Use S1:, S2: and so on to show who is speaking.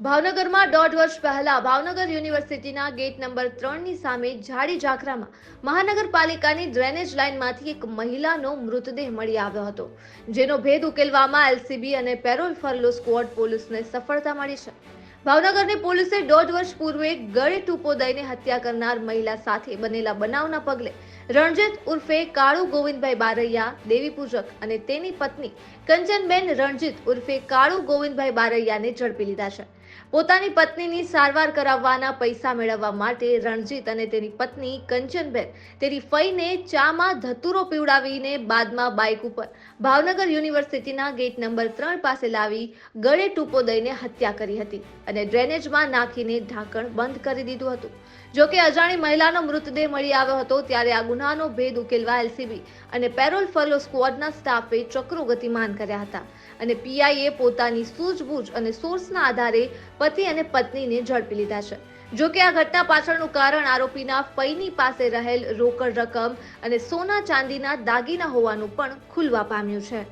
S1: ભાવનગરમાં દોઢ વર્ષ પહેલા ભાવનગર યુનિવર્સિટીના ગેટ નંબર ત્રણની સામે ઝાડી ઝાખરામાં મહાનગરપાલિકાની ડ્રેનેજ લાઇનમાંથી એક મહિલાનો મૃતદેહ મળી આવ્યો હતો, જેનો ભેદ ઉકેલવામાં એલસીબી અને પેરોલ ફરલો સ્કવોડ પોલીસને સફળતા મળી છે. ભાવનગરની પોલીસે દોઢ વર્ષ પૂર્વે ગળે ટૂંપો દઈને હત્યા કરનાર મહિલા સાથે બનેલા બનાવના પગલે રણજીત ઉર્ફે કાળુ ગોવિંદભાઈ બારૈયા, દેવી પૂજક અને તેની પત્ની કંચનબેન રણજીત ઉર્ફે કાળુ ગોવિંદભાઈ બારૈયાને ઝડપી લીધા છે. પોતાની પત્નીની સારવાર કરાવવાના પૈસા મેળવવા માટે રણજીત અને તેની પત્ની કંચનબેન તેની ફઈને ચામાં ધતુરો પીવડાવીને બાદમાં બાઇક ઉપર ભાવનગર યુનિવર્સિટીના ગેટ નંબર ત્રણ પાસે લાવી ગળે ટૂંપો દઈને હત્યા કરી હતી અને ડ્રેનેજમાં નાખીને ઢાંકણ બંધ કરી દીધું હતું. જો કે અજાણી મહિલાનો મૃતદેહ મળી આવ્યો હતો ત્યારે આ ગુનાનો ભેદ ઉકેલવા એલસીબી અને પેરોલ ફરલો સ્કવોડના સ્ટાફે ચક્રો ગતિમાન કર્યા હતા અને પીઆઈએ પોતાની સૂઝબૂઝ અને સોર્સના આધારે પતિ અને પત્નીને ઝડપી લીધા છે. જો કે આ ઘટના પાછળનું કારણ આરોપીના પૈની પાસે રહેલ રોકડ રકમ અને સોના ચાંદીના દાગીના હોવાનું પણ ખુલવા પામ્યું છે.